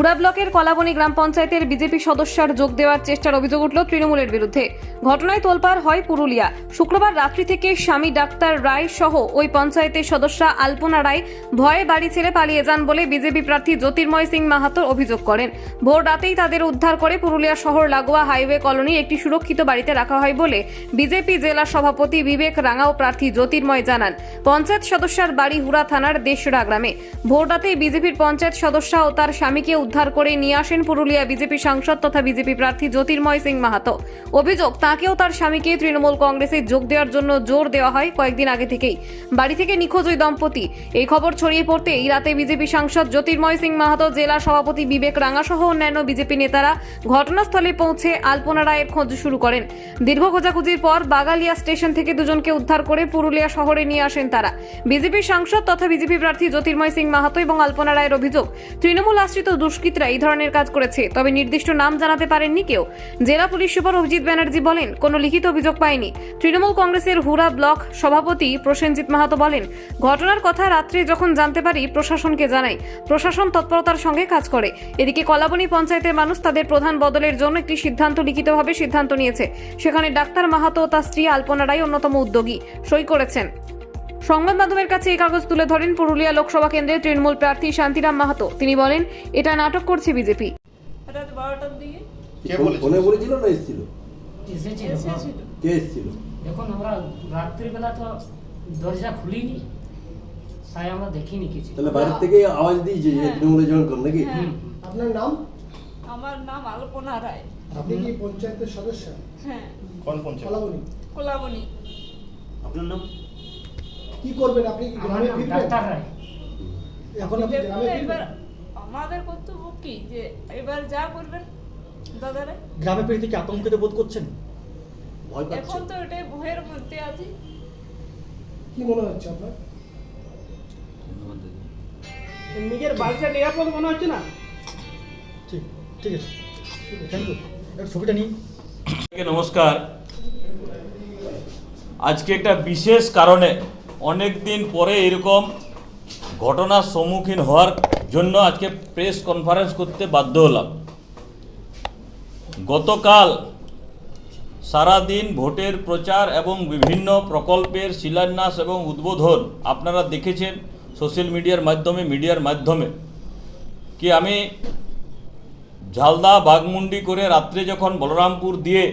হুড়া ব্লকের কলাবনী গ্রাম পঞ্চায়েতের বিজেপি সদস্যার যোগ দেওয়ার চেষ্টার অভিযোগ উঠল তৃণমূলের বিরুদ্ধে। ঘটনায় তোলপাড় হয় পুরুলিয়া। শুক্রবার রাত্রি থেকে স্বামী ডাক্তার রায় সহ ওই পঞ্চায়েতের সদস্যা আলপনা রায় ভয়ে বাড়ি ছেড়ে পালিয়ে যান বলে বিজেপি প্রার্থী জ্যোতির্ময় সিং মাহাতো অভিযোগ করেন। ভোর রাতেই তাদের উদ্ধার করে পুরুলিয়া শহর লাগোয়া হাইওয়ে কলোনির একটি সুরক্ষিত বাড়িতে রাখা হয় বলে বিজেপি জেলা সভাপতি বিবেক রাঙাও প্রার্থী জ্যোতির্ময় জানান। পঞ্চায়েত সদস্যার বাড়ি হুড়া থানার দেশরা গ্রামে। ভোর রাতেই বিজেপির পঞ্চায়েত সদস্যা ও তার স্বামীকে উদ্ধার করে নিয়ে আসেন পুরুলিয়া বিজেপি সাংসদ তথা বিজেপি প্রার্থী জ্যোতির্ময় সিং মাহাতো। অভিযোগ, তাকেও তার স্বামীকে তৃণমূল কংগ্রেসে যোগ দেওয়ার জন্য জোর দেওয়া হয় কয়েকদিন আগে থেকেই। বাড়ি থেকে নিখোঁজ ওই দম্পতি। এই খবর ছড়িয়ে পড়তে এই রাতে বিজেপি সাংসদ জ্যোতির্ময় সিং মাহাতো, জেলা সভাপতি বিবেক রাঙা সহ অন্যান্য বিজেপি নেতারা ঘটনাস্থলে পৌঁছে আলপনা রায়ের খোঁজ শুরু করেন। দীর্ঘ খোঁজাখুঁজির পর বাগালিয়া স্টেশন থেকে দুজনকে উদ্ধার করে পুরুলিয়া শহরে নিয়ে আসেন তারা। বিজেপি সাংসদ তথা বিজেপি প্রার্থী জ্যোতির্ময় সিং মাহাতো এবং আলপনা রায়ের অভিযোগ, তৃণমূল আশ্রিত দুষ্কৃতরা এই ধরনের কাজ করেছে। তবে নির্দিষ্ট নাম জানাতে পারেননি কেউ। জেলা পুলিশ সুপার অভিজিৎ ব্যানার্জি বলেন, কোনো লিখিত অভিযোগ পায়নি। তৃণমূল কংগ্রেসের হুরা ব্লক সভাপতি প্রসেনজিৎ মাহাতো বলেন, ঘটনার কথা রাত্রে যখন জানতে পারি, প্রশাসনকে জানাই। প্রশাসন তৎপরতার সঙ্গে কাজ করে। এদিকে কলাবনী পঞ্চায়েতের মানুষ তাদের প্রধান বদলের জন্য একটি সিদ্ধান্ত লিখিতভাবে সিদ্ধান্ত নিয়েছে। সেখানে ডাক্তার মাহাতো তার স্ত্রী আলপনা রায় অন্যতম উদ্যোগী। সই করেছেন। সংবাদ মাধ্যমের কাছে এই কাগজ তুলে ধরেন পুরুলিয়া লোকসভা কেন্দ্রের তৃণমূল প্রার্থী শান্তিরাম মাহাতো। তিনি বলেন এটা নাটক করছে বিজেপি। রাত বারোটার দিকে কে ফোন- বলেছে? ফোনে বলেছিল না এসেছিল? এসেছিল? এসেছিল? কে এসেছিল? দেখুন আমরা রাত্রিবেলা তো দরজা খুলিনি। তাই আমরা দেখিনি কিছু। তাহলে থেকে আওয়াজ দিয়েছে যে হ্যাঁ। তৃণমূলে জয়েন করুন নাকি? হ্যাঁ। আপনার নাম? আমার নাম আলপনা রায়। আপনি কি পঞ্চায়েতের সদস্য? হ্যাঁ। কোন পঞ্চায়েত কলাবনি কোলাবনি আপনার নাম? কি করবেন? আপনি কি গ্রামে ফিরবেন? এখন আপনি গ্রামে এবার ফিরবেন? আমাদের কর্তব্য কি? যে এবার যা করবেন দাদারা। গ্রামে ফিরে থেকে আতঙ্কিত বোধ করছেন? ভয় পাচ্ছেন? এখন তো এটাই ভয়ের মধ্যে আছি। কি মনে হচ্ছে আপনার? নিজের বাড়িটা নিরাপদ মনে হচ্ছে না? ঠিক ঠিক আছে। থ্যাংক ইউ ছবিটা নিই নমস্কার। আজকে একটা বিশেষ কারণে অনেক দিন পরে এরকম ঘটনার সম্মুখীন হওয়ার জন্য আজকে প্রেস কনফারেন্স করতে বাধ্য হলাম। গতকাল সারাদিন ভোটের প্রচার এবং বিভিন্ন প্রকল্পের শিলান্যাস এবং উদ্বোধন আপনারা দেখেছেন সোশ্যাল মিডিয়ার মাধ্যমে মিডিয়ার মাধ্যমে। কি আমি ঝালদা বাগমুন্ডি করে রাত্রে যখন বলরামপুর দিয়ে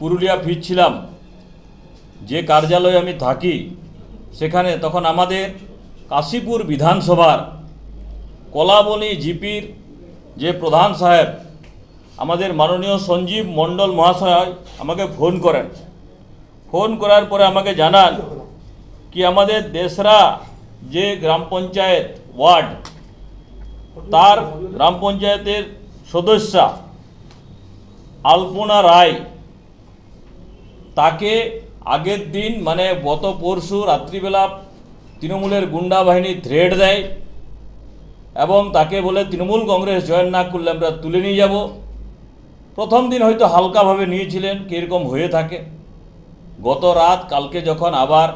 পুরুলিয়া ফিরছিলাম, যে কার্যালয়ে আমি থাকি সেখানে তখন আমাদের কাশীপুর বিধানসভার কলাবনি জিপির যে প্রধান সাহেব, আমাদের মাননীয় সঞ্জীব মণ্ডল মহাশয় আমাকে ফোন করেন। ফোন করার পরে আমাকে জানান কি আমাদের দেশরা যে গ্রাম পঞ্চায়েত ওয়ার্ড, তার গ্রাম পঞ্চায়েতের সদস্যা আলপনা রায়, তাকে আগের দিন মানে গত পরশু রাত্রিবেলা তৃণমূলের গুন্ডা বাহিনী থ্রেড দেয় এবং তাকে বলে, তৃণমূল কংগ্রেস জয়েন না করলে আমরা তুলে নিয়ে যাব। প্রথম দিন হয়তো হালকাভাবে নিয়েছিলেন, কীরকম হয়ে থাকে। গত রাত, কালকে যখন আবার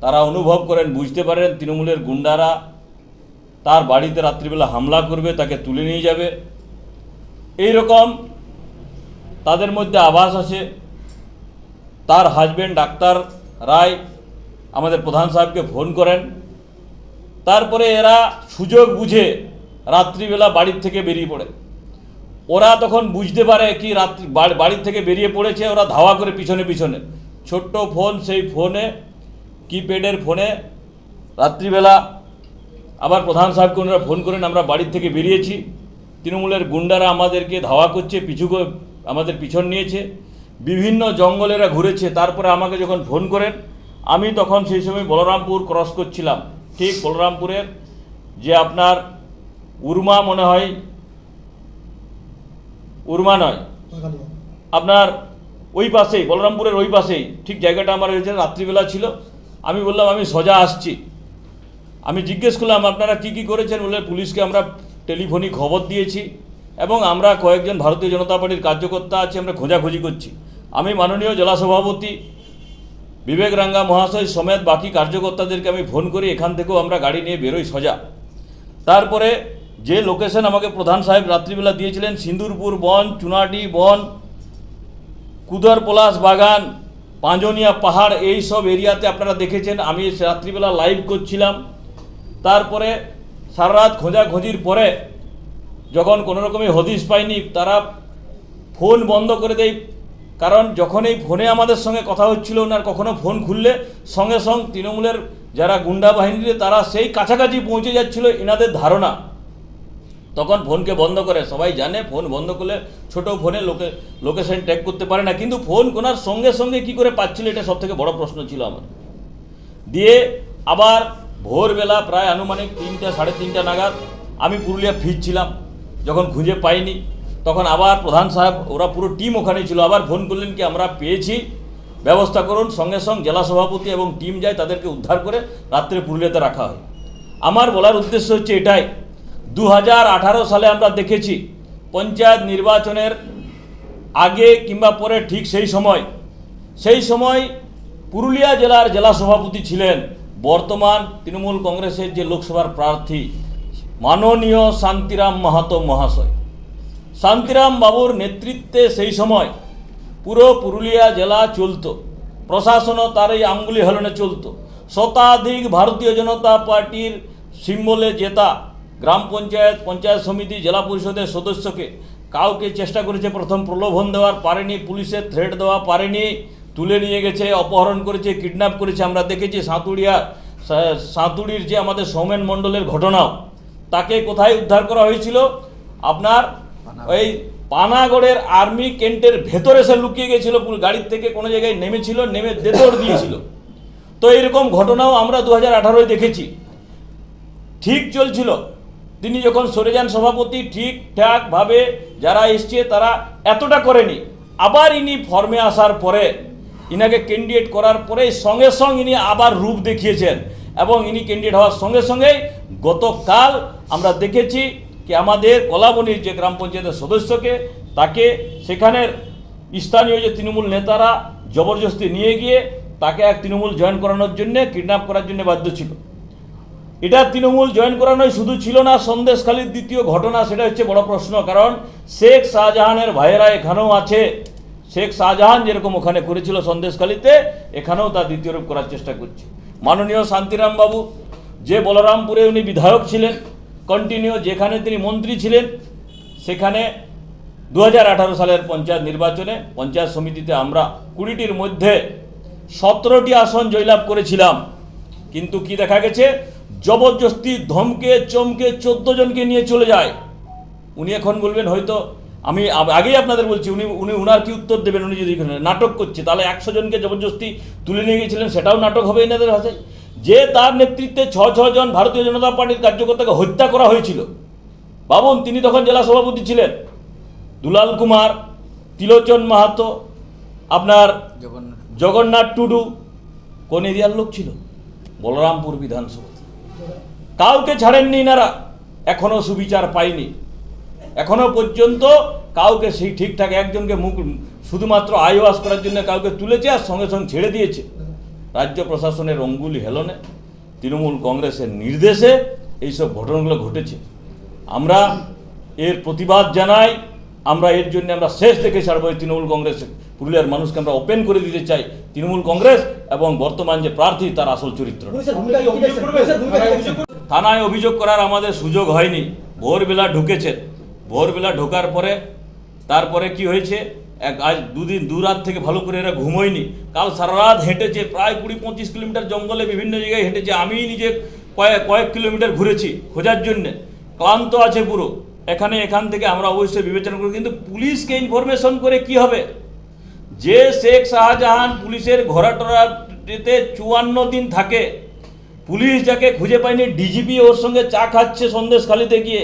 তারা অনুভব করেন, বুঝতে পারেন তৃণমূলের গুন্ডারা তার বাড়িতে রাত্রিবেলা হামলা করবে, তাকে তুলে নিয়ে যাবে। এই রকম তাদের মধ্যে আভাস আছে তার হাজবেন্ড ডাক্তার রায় আমাদের প্রধান সাহেবকে ফোন করেন। তারপরে এরা সুযোগ বুঝে রাত্রিবেলা বাড়ির থেকে বেরিয়ে পড়ে। ওরা তখন বুঝতে পারে কি রাত্রি বাড়ির থেকে বেরিয়ে পড়েছে, ওরা ধাওয়া করে পিছনে পিছনে। ছোট্ট ফোন সেই ফোনে কিপ্যাডের ফোনে রাত্রিবেলা আবার প্রধান সাহেবকে ওনারা ফোন করেন, আমরা বাড়ির থেকে বেরিয়েছি। তৃণমূলের গুন্ডারা আমাদেরকে ধাওয়া করছে, পিছু আমাদের পিছন নিয়েছে। বিভিন্ন জঙ্গলেরা ঘুরেছে, তারপরে আমাকে যখন ফোন করেন, আমি তখন সেই সময় বলরামপুর ক্রস করছিলাম। ঠিক বলরামপুরের যে আপনার উর্মা মনে হয়, উর্মা নয়, আপনার ওই পাশেই, বলরামপুরের ওই পাশেই, ঠিক জায়গাটা আমার হয়েছে রাত্রিবেলা ছিল। আমি বললাম, আমি সোজা আসছি। আমি জিজ্ঞেস করলাম, আপনারা কি কি করেছেন? বলে পুলিশকে আমরা টেলিফোনিক খবর দিয়েছি এবং আমরা কয়েকজন ভারতীয় জনতা পার্টির কার্যকর্তা আছে, আমরা খোঁজাখুঁজি করছি। আমি মাননীয় জেলা সভাপতি বিবেক রাঙ্গা মহাশয় সমেত বাকি কার্যকর্তাদেরকে আমি ফোন করি, এখান থেকেও আমরা গাড়ি নিয়ে বেরোই সোজা। তারপরে যে লোকেশন আমাকে প্রধান সাহেব রাত্রিবেলা দিয়েছিলেন, সিন্দুরপুর বন, চুনাডি বন, কুদর পলাশ বাগান, পাঁজনিয়া পাহাড়, এই সব এরিয়াতে আপনারা দেখেছেন, আমি রাত্রিবেলা লাইভ করছিলাম। তারপরে সারা রাত খোঁজাখুঁজির পরে যখন কোনো হদিশ পাইনি, তারা ফোন বন্ধ করে দেয় কারণ যখন এই ফোনে আমাদের সঙ্গে কথা হচ্ছিল ওনার কখনো ফোন খুললে, সঙ্গে সঙ্গে তৃণমূলের যারা গুন্ডা বাহিনীতে তারা সেই কাছাকাছি পৌঁছে যাচ্ছিল এনাদের ধারণা। তখন ফোনকে বন্ধ করে, সবাই জানে ফোন বন্ধ করলে ছোট ফোনে লোকে, লোকেশন ট্যাগ করতে পারে না, কিন্তু ফোন কোনার সঙ্গে সঙ্গে কি করে পাচ্ছিল, এটা সব থেকে বড় প্রশ্ন ছিল আমার। দিয়ে আবার ভোরবেলা প্রায় আনুমানিক তিনটা, সাড়ে তিনটা নাগাদ আমি পুরুলিয়া ফিরছিলাম, যখন খুঁজে পাইনি। তখন আবার প্রধান সাহেব, ওরা পুরো টিম ওখানে ছিল। আবার ফোন করলেন কি, আমরা পেয়েছি। ব্যবস্থা করুন। সঙ্গে সঙ্গে জেলা সভাপতি এবং টিম যায় তাদেরকে উদ্ধার করে রাত্রে পুরুলিয়াতে রাখা হয়। আমার বলার উদ্দেশ্য হচ্ছে এটাই। দু হাজার আঠারো সালে আমরা দেখেছি, পঞ্চায়েত নির্বাচনের আগে কিংবা পরে ঠিক সেই সময়। সেই সময় পুরুলিয়া জেলার জেলা সভাপতি ছিলেন বর্তমান তৃণমূল কংগ্রেসের যে লোকসভার প্রার্থী, মাননীয় শান্তিরাম মাহাতো মহাশয়। শান্তিরাম বাবুর নেতৃত্বে সেই সময় পুরো পুরুলিয়া জেলা চলতো। প্রশাসনও তার এই আঙ্গুলি হেলনে চলতো। শতাধিক ভারতীয় জনতা পার্টির সিম্বলে জেতা গ্রাম পঞ্চায়েত পঞ্চায়েত সমিতি, জেলা পরিষদের সদস্যকে কাউকে চেষ্টা করেছে প্রথম প্রলোভন দেওয়ার, পারেনি, পুলিশের থ্রেট দেওয়া, পারেনি, তুলে নিয়ে গেছে, অপহরণ করেছে কিডন্যাপ করেছে। আমরা দেখেছি সাঁতুড়িয়া, সা- সাঁতুড়ির যে আমাদের সৌমেন মণ্ডলের ঘটনাও, তাকে কোথায় উদ্ধার করা হয়েছিল? আপনার ওই পানাগড়ের আর্মি ক্যান্টের ভেতরে সে লুকিয়ে গেছিল গাড়ির থেকে কোনো জায়গায় নেমেছিল, নেমে দেতর দিয়েছিল। তো এরকম ঘটনাও আমরা দু হাজার আঠারোয় দেখেছি। ঠিক চলছিল। তিনি যখন সরে যান সভাপতি ঠিকঠাকভাবে যারা এসছে তারা এতটা করেনি। আবার ইনি ফর্মে আসার পরে, ইনাকে ক্যান্ডিডেট করার পরে সঙ্গে সঙ্গে ইনি আবার রূপ দেখিয়েছেন। এবং ইনি ক্যান্ডিডেট হওয়ার সঙ্গে সঙ্গেই গতকাল আমরা দেখেছি কি আমাদের কলাবনির যে গ্রাম পঞ্চায়েতের সদস্যকে তাকে সেখানের স্থানীয় যে তৃণমূল নেতারা জবরদস্তি নিয়ে গিয়ে তাকে এক তৃণমূল জয়েন করানোর জন্য কিডন্যাপ করার জন্য বাধ্য ছিল। এটা তৃণমূল জয়েন করানোই শুধু ছিল না, সন্দেশখালীর দ্বিতীয় ঘটনা সেটা হচ্ছে বড় প্রশ্ন, কারণ শেখ শাহজাহানের ভাইয়েরা এখানেও আছে। শেখ শাহজাহান যেরকম ওখানে করেছিল সন্দেশখালীতে, এখানেও তার দ্বিতীয় রূপ করার চেষ্টা করছে। মাননীয় শান্তিরামবাবু, যে বলরামপুরে উনি বিধায়ক ছিলেন কন্টিনিউ যেখানে তিনি মন্ত্রী ছিলেন, সেখানে দু হাজার আঠারো সালের পঞ্চায়েত নির্বাচনে পঞ্চায়েত সমিতিতে আমরা কুড়িটির মধ্যে সতেরোটি আসন জয়লাভ করেছিলাম। কিন্তু কি দেখা গেছে? জবরদস্তি ধমকে, চমকে চোদ্দ জনকে নিয়ে চলে যায়। উনি এখন বলবেন, হয়তো আমি আগেই আপনাদের বলছি, উনি উনি উনার কি উত্তর দেবেন? উনি যদি নাটক করছে, তাহলে একশো জনকে জবরদস্তি তুলে নিয়ে গিয়েছিলেন, সেটাও নাটক হবে এনাদের ভাষায় যে তার নেতৃত্বে ছ ছজন ভারতীয় জনতা পার্টির কার্যকর্তাকে হত্যা করা হয়েছিল। বাবুন তিনি তখন জেলা সভাপতি ছিলেন। দুলাল কুমার, তিলোচন মাহাতো, আপনার জগন্নাথ টুডু, কোন এরিয়ার লোক ছিল? বলরামপুর বিধানসভা। কাউকে ছাড়েননি এনারা এখনও সুবিচার পায়নি। এখনও পর্যন্ত কাউকে সেই ঠিকঠাক একজনকে মুখ শুধুমাত্র আইওয়াস করার জন্য কাউকে তুলেছে আর সঙ্গে সঙ্গে ছেড়ে দিয়েছে। রাজ্য প্রশাসনের অঙ্গুলি হেলনে তৃণমূল কংগ্রেসের নির্দেশে এইসব ঘটনাগুলো ঘটেছে। আমরা এর প্রতিবাদ জানাই আমরা এর জন্য আমরা শেষ থেকে ছাড়বো এই তৃণমূল কংগ্রেস। পুরুলিয়ার মানুষকে আমরা ওপেন করে দিতে চাই তৃণমূল কংগ্রেস এবং বর্তমান যে প্রার্থী তার আসল চরিত্র? থানায় অভিযোগ করার আমাদের সুযোগ হয়নি। ভোরবেলা ঢুকেছে। ভোরবেলা ঢোকার পরে তারপরে কি হয়েছে? এক আজ দুদিন, দু রাত থেকে ভালো করে এরা ঘুমোয়নি। কাল সারা রাত হেঁটেছে, প্রায় কুড়ি পঁচিশ কিলোমিটার জঙ্গলে বিভিন্ন জায়গায় হেঁটেছে। আমি নিজে কয়েক কয়েক কিলোমিটার ঘুরেছি খোঁজার জন্যে। ক্লান্ত আছে পুরো। এখানে এখান থেকে আমরা অবশ্যই বিবেচনা করি কিন্তু পুলিশকে ইনফরমেশন করে কি হবে? যে শেখ শাহজাহান পুলিশের ঘোরাটোরাতে চুয়ান্ন দিন থাকে, পুলিশ যাকে খুঁজে পায়নি ডিজিপি ওর সঙ্গে চা খাচ্ছে সন্দেশখালিতে গিয়ে।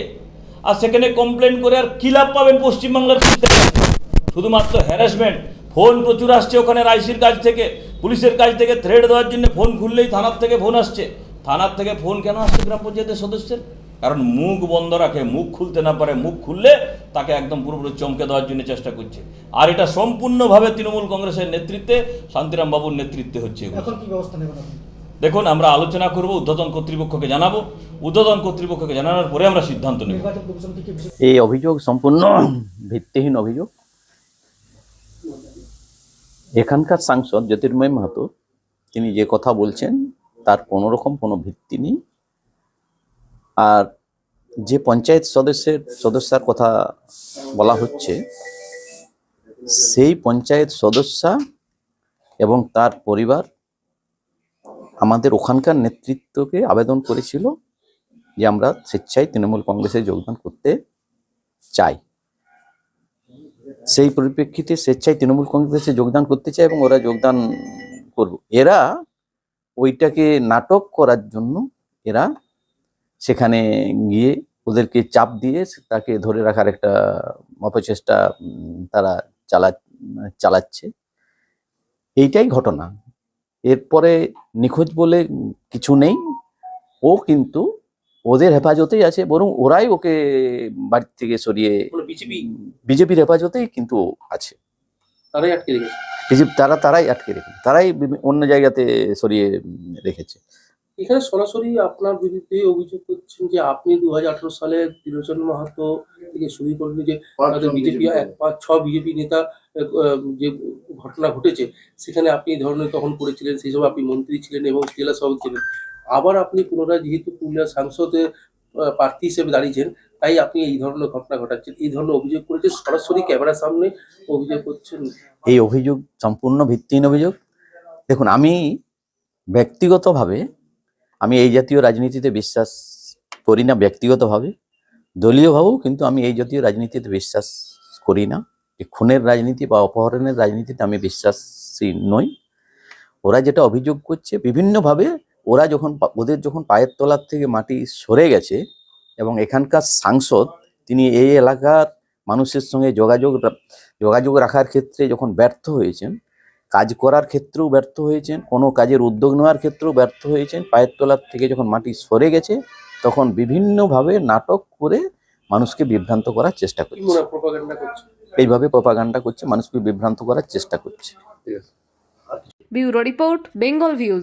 আর সেখানে কমপ্লেন করে আর কি লাভ পাবেন পশ্চিমবাংলার? শুধুমাত্র হ্যারাসমেন্ট ফোন প্রচুর আসছে ওখানে আইসির কাছ থেকে পুলিশের কাছ থেকে থ্রেড দেওয়ার জন্য ফোন খুললেই থানার থেকে ফোন আসছে। থানার থেকে ফোন কেন আসছে গ্রাম পঞ্চায়েতের সদস্যের? কারণ মুখ বন্ধ রাখে মুখ খুলতে না পারে মুখ খুললে তাকে একদম পুরোপুরি চমকে দেওয়ার জন্য চেষ্টা করছে। আর এটা সম্পূর্ণভাবে তৃণমূল কংগ্রেসের নেতৃত্বে শান্তিরাম বাবুর নেতৃত্বে হচ্ছে এগুলো। এখন কি ব্যবস্থা নেবেন আপনি? দেখুন আমরা আলোচনা করব ঊর্ধ্বতন কর্তৃপক্ষকে জানাব। ঊর্ধ্বতন কর্তৃপক্ষকে জানানোর পরে আমরা সিদ্ধান্ত নেব। এই অভিযোগ সম্পূর্ণ ভিত্তিহীন অভিযোগ। এখানকার সাংসদ জ্যোতির্ময় মাহাতো, তিনি যে কথা বলছেন, তার কোনো রকম কোনো ভিত্তি নেই। আর যে পঞ্চায়েত সদস্যের, সদস্যার কথা বলা হচ্ছে, সেই পঞ্চায়েত সদস্যা এবং তার পরিবার আমাদের ওখানকার নেতৃত্বকে আবেদন করেছিল যে আমরা স্বেচ্ছায় তৃণমূল কংগ্রেসে যোগদান করতে চাই। সেই পরিপ্রেক্ষিতে স্বেচ্ছায় তৃণমূল কংগ্রেসে যোগদান করতে চায় এবং ওরা যোগদান করব। এরা ওইটাকে নাটক করার জন্য এরা সেখানে গিয়ে ওদেরকে চাপ দিয়ে তাকে ধরে রাখার একটা অপচেষ্টা তারা চালা, চালাচ্ছে। এইটাই ঘটনা। এরপরে নিখোঁজ বলে কিছু নেই। ও কিন্তু ওদের হেফাজতেই আছে বরং ওরাই ওকে বাড়ি থেকে সরিয়ে বিজেপি? বিজেপির হেফাজতেই কিন্তু আছে। তারাই আটকে রেখেছে? বিজেপি তারা তারাই আটকে রেখেছে। তারাই অন্য জায়গাতে সরিয়ে রেখেছে। এখানে সরাসরি আপনার বিরুদ্ধে অভিযোগ করছেন যে আপনি দু হাজার সালে ত্রিলোচন মাহাতো থেকে শুরু করলেন যে বিজেপি এক পাঁচ ছ বিজেপি নেতা যে ঘটনা ঘটেছে সেখানে আপনি এই ধরনের তখন করেছিলেন সেই সময় আপনি মন্ত্রী ছিলেন এবং জেলা সভাপতি ছিলেন। আবার আপনি পুনরায় যেহেতু পুরুলিয়া সাংসদে প্রার্থী হিসেবে দাঁড়িয়েছেন, তাই আপনি এই ধরনের ঘটনা ঘটাচ্ছেন। এই ধরনের অভিযোগ করেছেন, সরাসরি ক্যামেরার সামনে অভিযোগ করছেন। এই অভিযোগ সম্পূর্ণ ভিত্তিহীন অভিযোগ। দেখুন, আমি ব্যক্তিগতভাবে, আমি এই জাতীয় রাজনীতিতে বিশ্বাস করি না ব্যক্তিগতভাবে, দলীয়ভাবেও, কিন্তু আমি এই জাতীয় রাজনীতিতে বিশ্বাস করি না। এই খুনের রাজনীতি বা অপহরণের রাজনীতিতে আমি বিশ্বাসী নই। ওরা যেটা অভিযোগ করছে, বিভিন্নভাবে ওরা যখন পা- ওদের যখন পায়ের তলার থেকে মাটি সরে গেছে এবং এখানকার সাংসদ তিনি এই এলাকার মানুষের সঙ্গে যোগাযোগ যোগাযোগ রাখার ক্ষেত্রে যখন ব্যর্থ হয়েছেন কাজ করার ক্ষেত্রেও ব্যর্থ হয়েছেন কোনো কাজের উদ্যোগ নেওয়ার ক্ষেত্রেও ব্যর্থ হয়েছেন পায়ের তলার থেকে যখন মাটি সরে গেছে তখন বিভিন্নভাবে নাটক করে মানুষকে বিভ্রান্ত করার চেষ্টা করছে। এইভাবে প্রপাগান্ডা করছে মানুষকে বিভ্রান্ত করার চেষ্টা করছে। Bureau report Bengal views.